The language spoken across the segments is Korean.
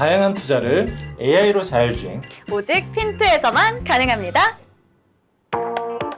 다양한 투자를 AI로 자율주행. 오직 핀트에서만 가능합니다.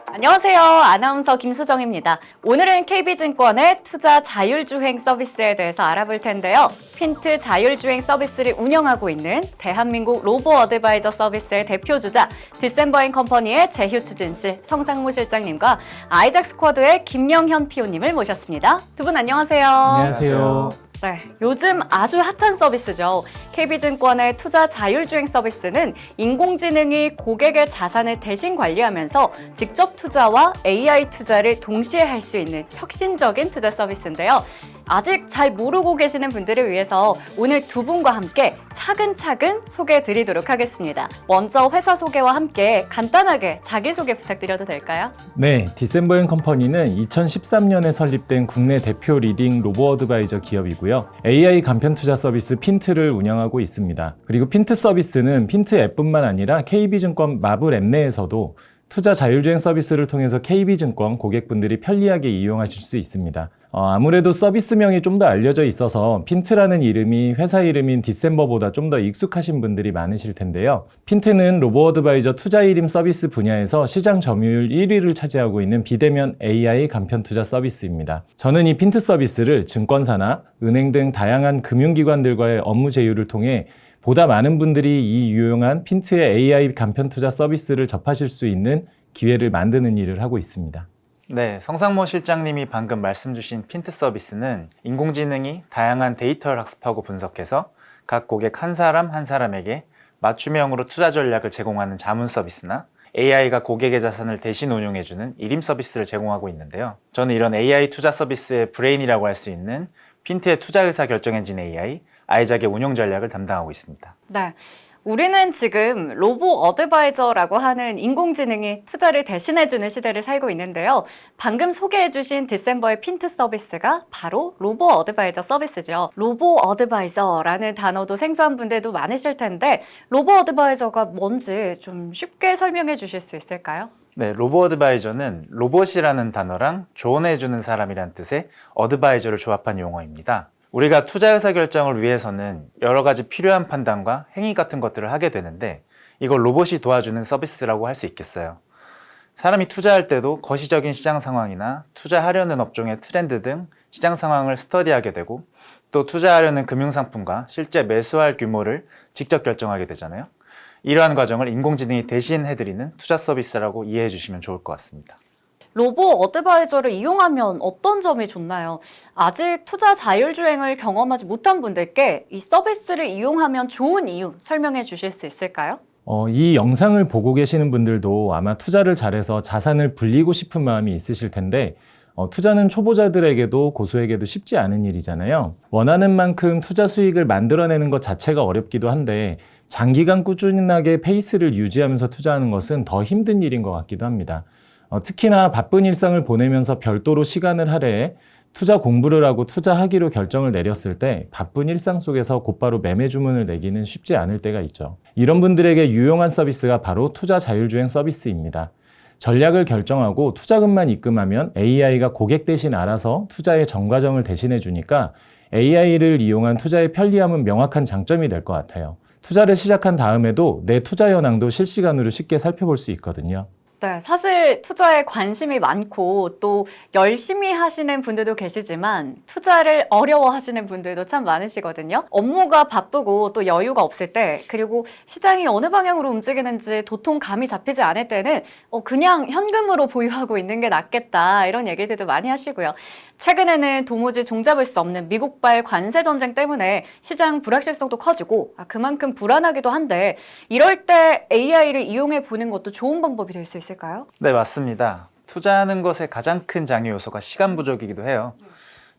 안녕하세요. 아나운서 김수정입니다. 오늘은 KB증권의 투자 자율주행 서비스에 대해서 알아볼 텐데요. 핀트 자율주행 서비스를 운영하고 있는 대한민국 로보 어드바이저 서비스의 대표주자 디셈버인 컴퍼니의 재휴 추진 씨, 성상무 실장님과 아이작 스쿼드의 김영현 PO님을 모셨습니다. 두 분 안녕하세요. 안녕하세요. 네, 요즘 아주 핫한 서비스죠. KB증권의 투자 자율주행 서비스는 인공지능이 고객의 자산을 대신 관리하면서 직접 투자와 AI 투자를 동시에 할 수 있는 혁신적인 투자 서비스인데요. 아직 잘 모르고 계시는 분들을 위해서 오늘 두 분과 함께 차근차근 소개해 드리도록 하겠습니다. 먼저 회사 소개와 함께 간단하게 자기소개 부탁드려도 될까요? 네, 디셈버 앤 컴퍼니는 2013년에 설립된 국내 대표 리딩 로보 어드바이저 기업이고요. AI 간편 투자 서비스 핀트를 운영하고 있습니다. 그리고 핀트 서비스는 핀트 앱뿐만 아니라 KB증권 마블 앱 내에서도 투자 자율주행 서비스를 통해서 KB증권 고객분들이 편리하게 이용하실 수 있습니다. 어, 아무래도 서비스명이 좀 더 알려져 있어서 핀트라는 이름이 회사 이름인 디셈버보다 좀 더 익숙하신 분들이 많으실 텐데요. 핀트는 로보 어드바이저 투자 이름 서비스 분야에서 시장 점유율 1위를 차지하고 있는 비대면 AI 간편 투자 서비스입니다. 저는 이 핀트 서비스를 증권사나 은행 등 다양한 금융기관들과의 업무 제휴를 통해 보다 많은 분들이 이 유용한 핀트의 AI 간편 투자 서비스를 접하실 수 있는 기회를 만드는 일을 하고 있습니다. 네, 성상모 실장님이 방금 말씀 주신 핀트 서비스는 인공지능이 다양한 데이터를 학습하고 분석해서 각 고객 한 사람 한 사람에게 맞춤형으로 투자 전략을 제공하는 자문 서비스나 AI가 고객의 자산을 대신 운용해주는 일임 서비스를 제공하고 있는데요. 저는 이런 AI 투자 서비스의 브레인이라고 할 수 있는 핀트의 투자 의사 결정 엔진 AI, 아이작의 운용 전략을 담당하고 있습니다. 네. 우리는 지금 로보 어드바이저라고 하는 인공지능이 투자를 대신해주는 시대를 살고 있는데요. 방금 소개해주신 디셈버의 핀트 서비스가 바로 로보 어드바이저 서비스죠. 로보 어드바이저라는 단어도 생소한 분들도 많으실 텐데 로보 어드바이저가 뭔지 좀 쉽게 설명해 주실 수 있을까요? 네, 로보 어드바이저는 로봇이라는 단어랑 조언해주는 사람이란 뜻의 어드바이저를 조합한 용어입니다. 우리가 투자 의사 결정을 위해서는 여러 가지 필요한 판단과 행위 같은 것들을 하게 되는데 이걸 로봇이 도와주는 서비스라고 할 수 있겠어요. 사람이 투자할 때도 거시적인 시장 상황이나 투자하려는 업종의 트렌드 등 시장 상황을 스터디하게 되고 또 투자하려는 금융상품과 실제 매수할 규모를 직접 결정하게 되잖아요. 이러한 과정을 인공지능이 대신 해드리는 투자 서비스라고 이해해 주시면 좋을 것 같습니다. 로보 어드바이저를 이용하면 어떤 점이 좋나요? 아직 투자 자율주행을 경험하지 못한 분들께 이 서비스를 이용하면 좋은 이유 설명해 주실 수 있을까요? 어, 이 영상을 보고 계시는 분들도 아마 투자를 잘해서 자산을 불리고 싶은 마음이 있으실 텐데 어, 투자는 초보자들에게도 고수에게도 쉽지 않은 일이잖아요. 원하는 만큼 투자 수익을 만들어내는 것 자체가 어렵기도 한데 장기간 꾸준하게 페이스를 유지하면서 투자하는 것은 더 힘든 일인 것 같기도 합니다. 어, 특히나 바쁜 일상을 보내면서 별도로 시간을 할애해 투자 공부를 하고 투자하기로 결정을 내렸을 때 바쁜 일상 속에서 곧바로 매매 주문을 내기는 쉽지 않을 때가 있죠. 이런 분들에게 유용한 서비스가 바로 투자 자율주행 서비스입니다. 전략을 결정하고 투자금만 입금하면 AI가 고객 대신 알아서 투자의 전 과정을 대신해 주니까 AI를 이용한 투자의 편리함은 명확한 장점이 될 것 같아요. 투자를 시작한 다음에도 내 투자 현황도 실시간으로 쉽게 살펴볼 수 있거든요. 네, 사실 투자에 관심이 많고 또 열심히 하시는 분들도 계시지만 투자를 어려워하시는 분들도 참 많으시거든요. 업무가 바쁘고 또 여유가 없을 때 그리고 시장이 어느 방향으로 움직이는지 도통 감이 잡히지 않을 때는 어, 그냥 현금으로 보유하고 있는 게 낫겠다 이런 얘기들도 많이 하시고요. 최근에는 도무지 종잡을 수 없는 미국발 관세 전쟁 때문에 시장 불확실성도 커지고 아, 그만큼 불안하기도 한데 이럴 때 AI를 이용해 보는 것도 좋은 방법이 될 수 있을 까요? 네, 맞습니다. 투자하는 것의 가장 큰 장애 요소가 시간 부족이기도 해요.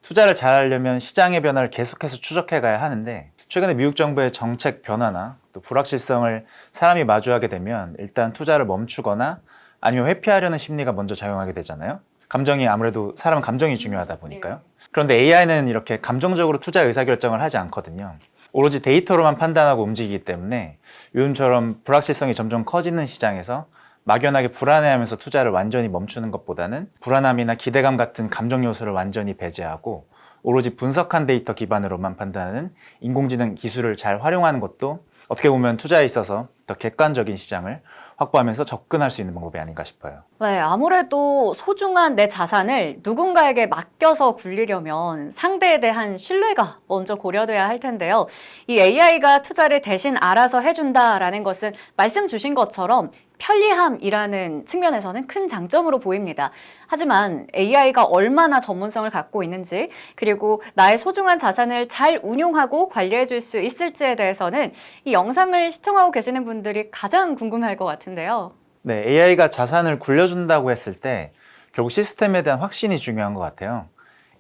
투자를 잘 하려면 시장의 변화를 계속해서 추적해 가야 하는데 최근에 미국 정부의 정책 변화나 또 불확실성을 사람이 마주하게 되면 일단 투자를 멈추거나 아니면 회피하려는 심리가 먼저 작용하게 되잖아요. 감정이 아무래도 사람은 감정이 중요하다 보니까요. 그런데 AI는 이렇게 감정적으로 투자 의사결정을 하지 않거든요. 오로지 데이터로만 판단하고 움직이기 때문에 요즘처럼 불확실성이 점점 커지는 시장에서 막연하게 불안해하면서 투자를 완전히 멈추는 것보다는 불안함이나 기대감 같은 감정 요소를 완전히 배제하고 오로지 분석한 데이터 기반으로만 판단하는 인공지능 기술을 잘 활용하는 것도 어떻게 보면 투자에 있어서 더 객관적인 시장을 확보하면서 접근할 수 있는 방법이 아닌가 싶어요. 네, 아무래도 소중한 내 자산을 누군가에게 맡겨서 굴리려면 상대에 대한 신뢰가 먼저 고려돼야 할 텐데요. 이 AI가 투자를 대신 알아서 해준다라는 것은 말씀 주신 것처럼 편리함이라는 측면에서는 큰 장점으로 보입니다. 하지만 AI가 얼마나 전문성을 갖고 있는지 그리고 나의 소중한 자산을 잘 운용하고 관리해 줄 수 있을지에 대해서는 이 영상을 시청하고 계시는 분들이 가장 궁금해할 것 같은데요. 네, AI가 자산을 굴려준다고 했을 때 결국 시스템에 대한 확신이 중요한 것 같아요.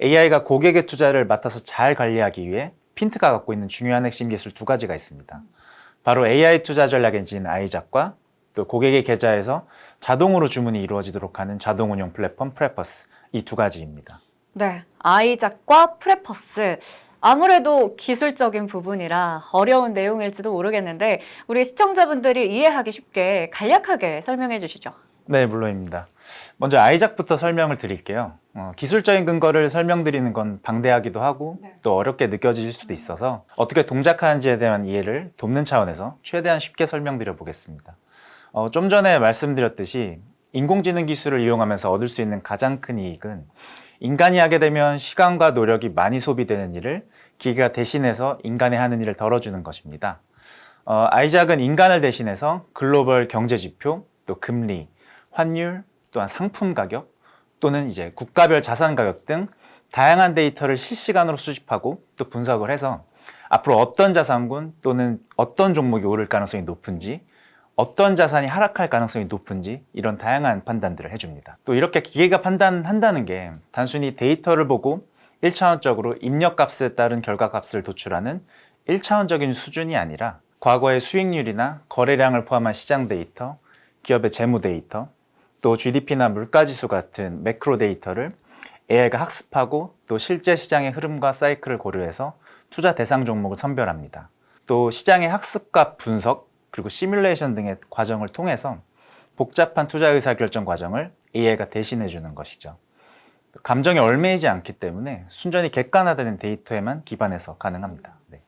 AI가 고객의 투자를 맡아서 잘 관리하기 위해 핀트가 갖고 있는 중요한 핵심 기술 두 가지가 있습니다. 바로 AI 투자 전략 엔진 아이작과 또 고객의 계좌에서 자동으로 주문이 이루어지도록 하는 자동 운용 플랫폼 프레퍼스 이 두 가지입니다. 네, 아이작과 프레퍼스. 아무래도 기술적인 부분이라 어려운 내용일지도 모르겠는데 우리 시청자분들이 이해하기 쉽게 간략하게 설명해 주시죠. 네, 물론입니다. 먼저 아이작부터 설명을 드릴게요. 어, 기술적인 근거를 설명드리는 건 방대하기도 하고 또 어렵게 느껴질 수도 있어서 어떻게 동작하는지에 대한 이해를 돕는 차원에서 최대한 쉽게 설명드려 보겠습니다. 어, 좀 전에 말씀드렸듯이 인공지능 기술을 이용하면서 얻을 수 있는 가장 큰 이익은 인간이 하게 되면 시간과 노력이 많이 소비되는 일을 기계가 대신해서 인간이 하는 일을 덜어주는 것입니다. 어, 아이작은 인간을 대신해서 글로벌 경제 지표, 또 금리, 환율, 또한 상품 가격, 또는 이제 국가별 자산 가격 등 다양한 데이터를 실시간으로 수집하고 또 분석을 해서 앞으로 어떤 자산군 또는 어떤 종목이 오를 가능성이 높은지 어떤 자산이 하락할 가능성이 높은지 이런 다양한 판단들을 해줍니다. 또 이렇게 기계가 판단한다는 게 단순히 데이터를 보고 1차원적으로 입력값에 따른 결과값을 도출하는 1차원적인 수준이 아니라 과거의 수익률이나 거래량을 포함한 시장 데이터, 기업의 재무 데이터, 또 GDP나 물가지수 같은 매크로 데이터를 AI가 학습하고 또 실제 시장의 흐름과 사이클을 고려해서 투자 대상 종목을 선별합니다. 또 시장의 학습과 분석, 그리고 시뮬레이션 등의 과정을 통해서 복잡한 투자 의사 결정 과정을 AI가 대신해 주는 것이죠. 감정에 얽매이지 않기 때문에 순전히 객관화되는 데이터에만 기반해서 가능합니다. 네.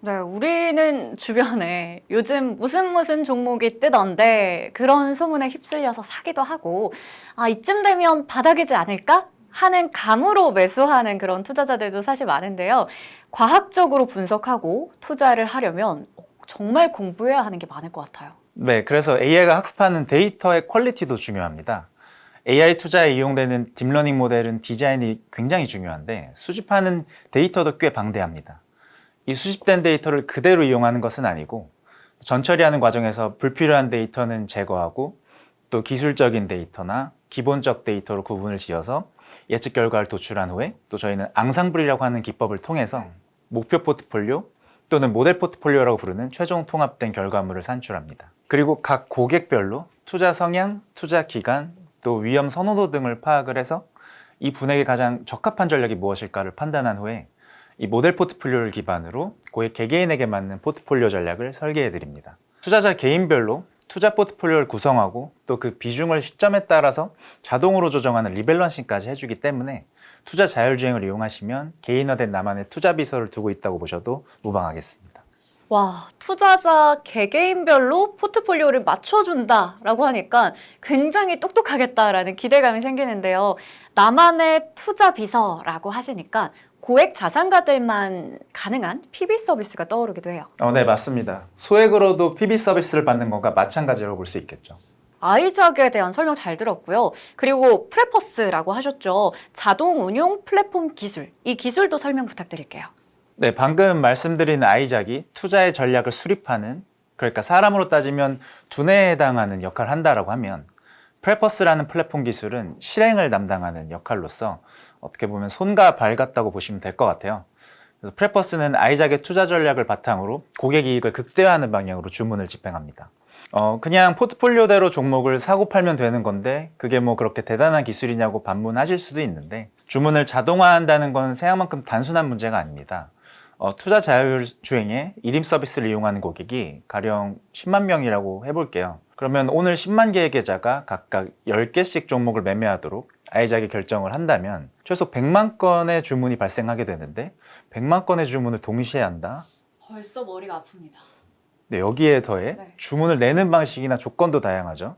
네, 우리는 주변에 요즘 무슨 무슨 종목이 뜨던데 그런 소문에 휩쓸려서 사기도 하고 아, 이쯤 되면 바닥이지 않을까? 하는 감으로 매수하는 그런 투자자들도 사실 많은데요. 과학적으로 분석하고 투자를 하려면 정말 공부해야 하는 게 많을 것 같아요. 네, 그래서 AI가 학습하는 데이터의 퀄리티도 중요합니다. AI 투자에 이용되는 딥러닝 모델은 디자인이 굉장히 중요한데 수집하는 데이터도 꽤 방대합니다. 이 수집된 데이터를 그대로 이용하는 것은 아니고 전처리하는 과정에서 불필요한 데이터는 제거하고 또 기술적인 데이터나 기본적 데이터로 구분을 지어서 예측 결과를 도출한 후에 또 저희는 앙상블이라고 하는 기법을 통해서 목표 포트폴리오 또는 모델 포트폴리오라고 부르는 최종 통합된 결과물을 산출합니다. 그리고 각 고객별로 투자 성향, 투자 기간, 또 위험 선호도 등을 파악을 해서 이 분에게 가장 적합한 전략이 무엇일까를 판단한 후에 이 모델 포트폴리오를 기반으로 고객 개개인에게 맞는 포트폴리오 전략을 설계해 드립니다. 투자자 개인별로 투자 포트폴리오를 구성하고 또 그 비중을 시점에 따라서 자동으로 조정하는 리밸런싱까지 해주기 때문에 투자 자율주행을 이용하시면 개인화된 나만의 투자 비서를 두고 있다고 보셔도 무방하겠습니다. 와, 투자자 개개인별로 포트폴리오를 맞춰준다라고 하니까 굉장히 똑똑하겠다라는 기대감이 생기는데요. 나만의 투자 비서라고 하시니까 고액 자산가들만 가능한 PB 서비스가 떠오르기도 해요. 어, 네, 맞습니다. 소액으로도 PB 서비스를 받는 것과 마찬가지라고 볼 수 있겠죠. 아이작에 대한 설명 잘 들었고요. 그리고 프레퍼스라고 하셨죠. 자동 운용 플랫폼 기술. 이 기술도 설명 부탁드릴게요. 네, 방금 말씀드린 아이작이 투자의 전략을 수립하는 그러니까 사람으로 따지면 두뇌에 해당하는 역할을 한다라고 하면 프레퍼스라는 플랫폼 기술은 실행을 담당하는 역할로서 어떻게 보면 손과 발 같다고 보시면 될 것 같아요. 그래서 프레퍼스는 아이작의 투자 전략을 바탕으로 고객 이익을 극대화하는 방향으로 주문을 집행합니다. 어, 그냥 포트폴리오대로 종목을 사고 팔면 되는 건데 그게 뭐 그렇게 대단한 기술이냐고 반문하실 수도 있는데 주문을 자동화한다는 건 생각만큼 단순한 문제가 아닙니다. 어, 투자 자율주행에 일임 서비스를 이용하는 고객이 가령 10만 명이라고 해볼게요. 그러면 오늘 10만 개의 계좌가 각각 10개씩 종목을 매매하도록 아이작이 결정을 한다면 최소 100만 건의 주문이 발생하게 되는데 100만 건의 주문을 동시에 한다. 벌써 머리가 아픕니다. 네, 여기에 더해 네. 주문을 내는 방식이나 조건도 다양하죠.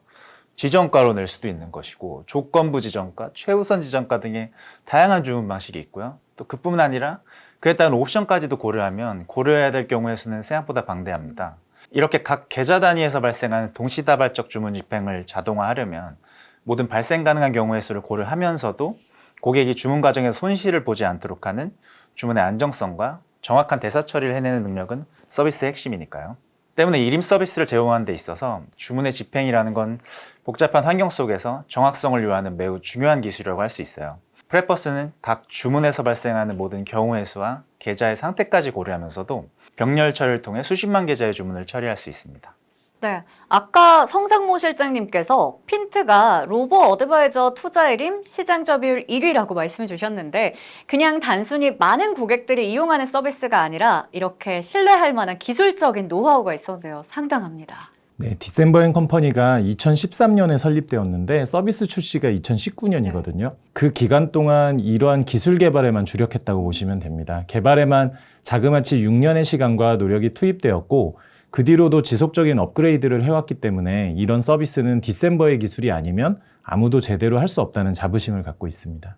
지정가로 낼 수도 있는 것이고 조건부 지정가, 최우선 지정가 등의 다양한 주문 방식이 있고요. 또 그뿐만 아니라 그에 따른 옵션까지도 고려하면 고려해야 될 경우의 수는 생각보다 방대합니다. 이렇게 각 계좌 단위에서 발생하는 동시다발적 주문 집행을 자동화하려면 모든 발생 가능한 경우의 수를 고려하면서도 고객이 주문 과정에서 손실을 보지 않도록 하는 주문의 안정성과 정확한 대사 처리를 해내는 능력은 서비스의 핵심이니까요. 때문에 일임 서비스를 제공하는 데 있어서 주문의 집행이라는 건 복잡한 환경 속에서 정확성을 요하는 매우 중요한 기술이라고 할 수 있어요. 프레퍼스는 각 주문에서 발생하는 모든 경우의 수와 계좌의 상태까지 고려하면서도 병렬 처리를 통해 수십만 계좌의 주문을 처리할 수 있습니다. 네, 아까 성상모 실장님께서 핀트가 로보 어드바이저 투자 일임 시장 점유율 1위라고 말씀해 주셨는데 그냥 단순히 많은 고객들이 이용하는 서비스가 아니라 이렇게 신뢰할 만한 기술적인 노하우가 있었네요. 상당합니다. 네, 디셈버 앤 컴퍼니가 2013년에 설립되었는데 서비스 출시가 2019년이거든요. 그 기간 동안 이러한 기술 개발에만 주력했다고 보시면 됩니다. 개발에만 자그마치 6년의 시간과 노력이 투입되었고 그 뒤로도 지속적인 업그레이드를 해왔기 때문에 이런 서비스는 디셈버의 기술이 아니면 아무도 제대로 할 수 없다는 자부심을 갖고 있습니다.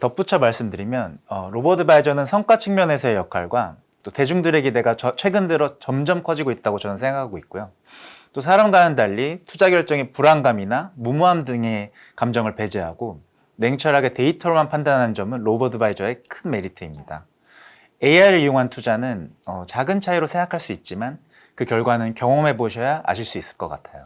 덧붙여 말씀드리면 어, 로버드바이저는 성과 측면에서의 역할과 또 대중들의 기대가 저- 최근 들어 점점 커지고 있다고 저는 생각하고 있고요. 또 사람과는 달리 투자 결정의 불안감이나 무모함 등의 감정을 배제하고 냉철하게 데이터로만 판단하는 점은 로버드바이저의 큰 메리트입니다. AI를 이용한 투자는 어, 작은 차이로 생각할 수 있지만 그 결과는 경험해 보셔야 아실 수 있을 것 같아요.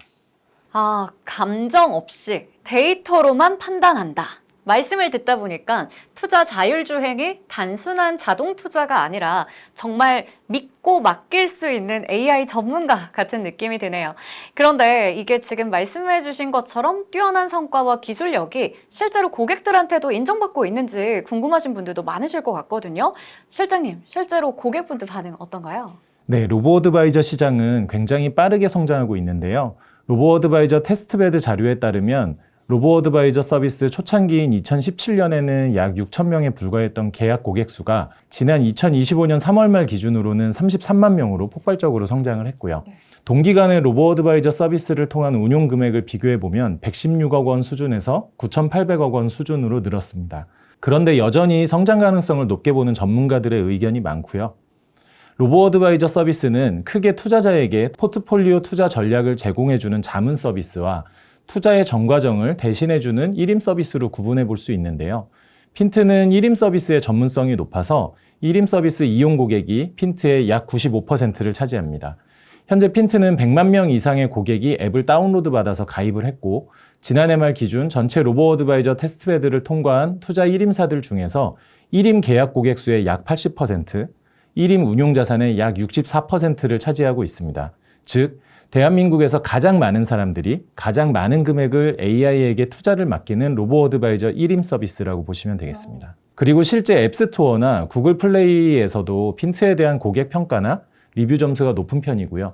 아, 감정 없이 데이터로만 판단한다. 말씀을 듣다 보니까 투자 자율주행이 단순한 자동 투자가 아니라 정말 믿고 맡길 수 있는 AI 전문가 같은 느낌이 드네요. 그런데 이게 지금 말씀해 주신 것처럼 뛰어난 성과와 기술력이 실제로 고객들한테도 인정받고 있는지 궁금하신 분들도 많으실 것 같거든요. 실장님, 실제로 고객분들 반응 어떤가요? 네, 로보어드바이저 시장은 굉장히 빠르게 성장하고 있는데요. 로보어드바이저 테스트베드 자료에 따르면 로보어드바이저 서비스 초창기인 2017년에는 약 6천 명에 불과했던 계약 고객 수가 지난 2025년 3월 말 기준으로는 33만 명으로 폭발적으로 성장을 했고요. 네. 동기간의 로보어드바이저 서비스를 통한 운용 금액을 비교해 보면 116억 원 수준에서 9,800억 원 수준으로 늘었습니다. 그런데 여전히 성장 가능성을 높게 보는 전문가들의 의견이 많고요. 로보어드바이저 서비스는 크게 투자자에게 포트폴리오 투자 전략을 제공해주는 자문 서비스와 투자의 전 과정을 대신해주는 1임 서비스로 구분해 볼 수 있는데요. 핀트는 1임 서비스의 전문성이 높아서 1임 서비스 이용 고객이 핀트의 약 95%를 차지합니다. 현재 핀트는 100만 명 이상의 고객이 앱을 다운로드 받아서 가입을 했고 지난해 말 기준 전체 로보어드바이저 테스트베드를 통과한 투자 1임사들 중에서 1임 계약 고객 수의 약 80%, 1임 운용 자산의 약 64%를 차지하고 있습니다. 즉, 대한민국에서 가장 많은 사람들이 가장 많은 금액을 AI에게 투자를 맡기는 로보 어드바이저 1임 서비스라고 보시면 되겠습니다. 그리고 실제 앱스토어나 구글 플레이에서도 핀트에 대한 고객 평가나 리뷰 점수가 높은 편이고요.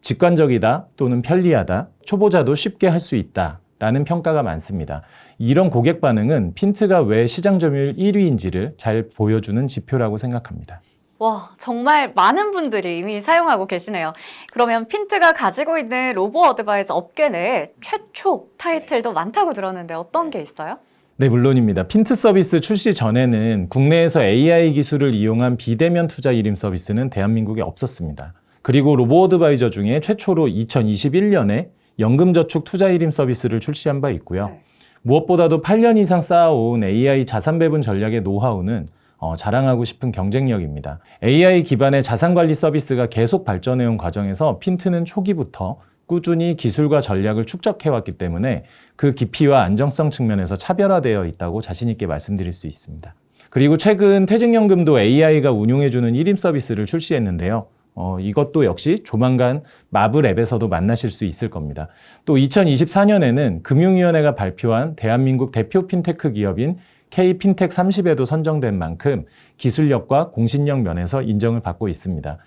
직관적이다 또는 편리하다, 초보자도 쉽게 할 수 있다. 라는 평가가 많습니다. 이런 고객 반응은 핀트가 왜 시장 점유율 1위인지를 잘 보여주는 지표라고 생각합니다. 와, 정말 많은 분들이 이미 사용하고 계시네요. 그러면 핀트가 가지고 있는 로보 어드바이저 업계 내에 최초 타이틀도 많다고 들었는데 어떤 게 있어요? 네, 물론입니다. 핀트 서비스 출시 전에는 국내에서 AI 기술을 이용한 비대면 투자 일임 서비스는 대한민국에 없었습니다. 그리고 로보 어드바이저 중에 최초로 2021년에 연금저축 투자 일임 서비스를 출시한 바 있고요. 네. 무엇보다도 8년 이상 쌓아온 AI 자산 배분 전략의 노하우는 어, 자랑하고 싶은 경쟁력입니다. AI 기반의 자산 관리 서비스가 계속 발전해온 과정에서 핀트는 초기부터 꾸준히 기술과 전략을 축적해왔기 때문에 그 깊이와 안정성 측면에서 차별화되어 있다고 자신있게 말씀드릴 수 있습니다. 그리고 최근 퇴직연금도 AI가 운용해주는 1임 서비스를 출시했는데요. 어, 이것도 역시 조만간 마블 앱에서도 만나실 수 있을 겁니다. 또 2024년에는 금융위원회가 발표한 대한민국 대표 핀테크 기업인 K 핀텍 30에도 선정된 만큼 기술력과 공신력 면에서 인정을 받고 있습니다.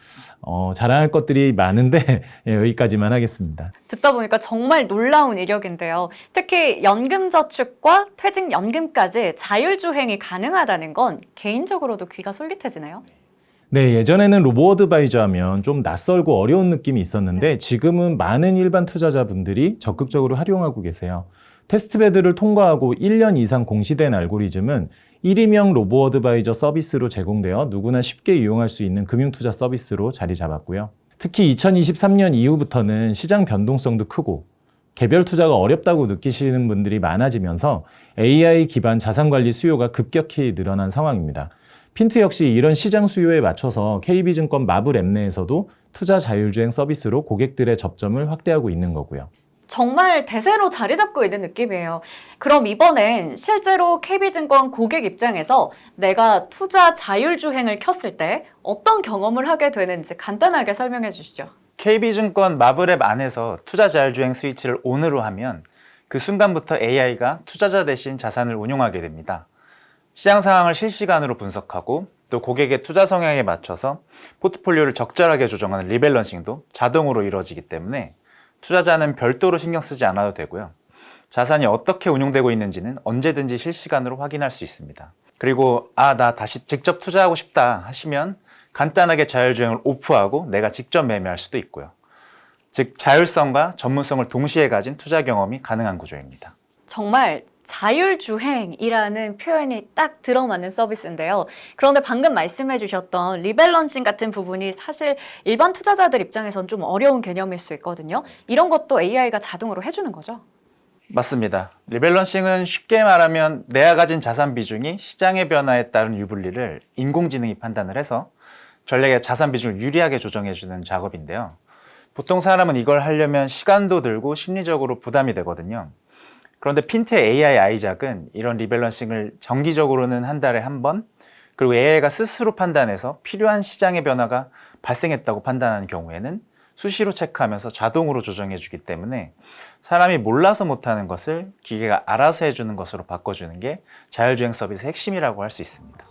어, 자랑할 것들이 많은데 예, 여기까지만 하겠습니다. 듣다 보니까 정말 놀라운 이력인데요. 특히 연금저축과 퇴직연금까지 자율주행이 가능하다는 건 개인적으로도 귀가 솔깃해지네요. 네, 예전에는 로보 어드바이저 하면 좀 낯설고 어려운 느낌이 있었는데 지금은 많은 일반 투자자분들이 적극적으로 활용하고 계세요. 테스트베드를 통과하고 1년 이상 공시된 알고리즘은 1인명 로보 어드바이저 서비스로 제공되어 누구나 쉽게 이용할 수 있는 금융투자 서비스로 자리 잡았고요. 특히 2023년 이후부터는 시장 변동성도 크고 개별 투자가 어렵다고 느끼시는 분들이 많아지면서 AI 기반 자산 관리 수요가 급격히 늘어난 상황입니다. 핀트 역시 이런 시장 수요에 맞춰서 KB증권 마블 앱 내에서도 투자 자율주행 서비스로 고객들의 접점을 확대하고 있는 거고요. 정말 대세로 자리 잡고 있는 느낌이에요. 그럼 이번엔 실제로 KB증권 고객 입장에서 내가 투자 자율주행을 켰을 때 어떤 경험을 하게 되는지 간단하게 설명해 주시죠. KB증권 마블앱 안에서 투자 자율주행 스위치를 ON으로 하면 그 순간부터 AI가 투자자 대신 자산을 운용하게 됩니다. 시장 상황을 실시간으로 분석하고 또 고객의 투자 성향에 맞춰서 포트폴리오를 적절하게 조정하는 리밸런싱도 자동으로 이루어지기 때문에 투자자는 별도로 신경 쓰지 않아도 되고요. 자산이 어떻게 운용되고 있는지는 언제든지 실시간으로 확인할 수 있습니다. 그리고 아, 나 다시 직접 투자하고 싶다 하시면 간단하게 자율주행을 오프하고 내가 직접 매매할 수도 있고요. 즉 자율성과 전문성을 동시에 가진 투자 경험이 가능한 구조입니다. 정말 자율주행이라는 표현이 딱 들어맞는 서비스인데요. 그런데 방금 말씀해 주셨던 리밸런싱 같은 부분이 사실 일반 투자자들 입장에선 좀 어려운 개념일 수 있거든요. 이런 것도 AI가 자동으로 해주는 거죠. 맞습니다. 리밸런싱은 쉽게 말하면 내가 가진 자산 비중이 시장의 변화에 따른 유불리를 인공지능이 판단을 해서 전략의 자산 비중을 유리하게 조정해주는 작업인데요. 보통 사람은 이걸 하려면 시간도 들고 심리적으로 부담이 되거든요. 그런데 핀테 AI 아이작은 이런 리밸런싱을 정기적으로는 한 달에 한 번, 그리고 AI가 스스로 판단해서 필요한 시장의 변화가 발생했다고 판단하는 경우에는 수시로 체크하면서 자동으로 조정해 주기 때문에 사람이 몰라서 못하는 것을 기계가 알아서 해주는 것으로 바꿔주는 게 자율주행 서비스의 핵심이라고 할 수 있습니다.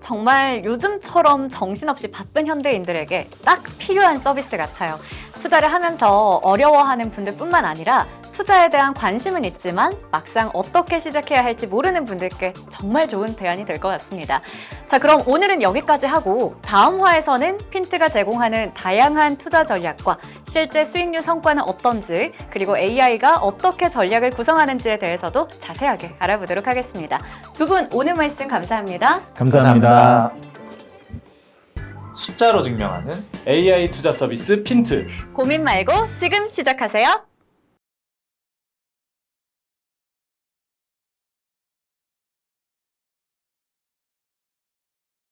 정말 요즘처럼 정신없이 바쁜 현대인들에게 딱 필요한 서비스 같아요. 투자를 하면서 어려워하는 분들뿐만 아니라 투자에 대한 관심은 있지만 막상 어떻게 시작해야 할지 모르는 분들께 정말 좋은 대안이 될 것 같습니다. 자, 그럼 오늘은 여기까지 하고 다음 화에서는 핀트가 제공하는 다양한 투자 전략과 실제 수익률 성과는 어떤지 그리고 AI가 어떻게 전략을 구성하는지에 대해서도 자세하게 알아보도록 하겠습니다. 두 분 오늘 말씀 감사합니다. 감사합니다. 숫자로 증명하는 AI 투자 서비스 핀트. 고민 말고 지금 시작하세요.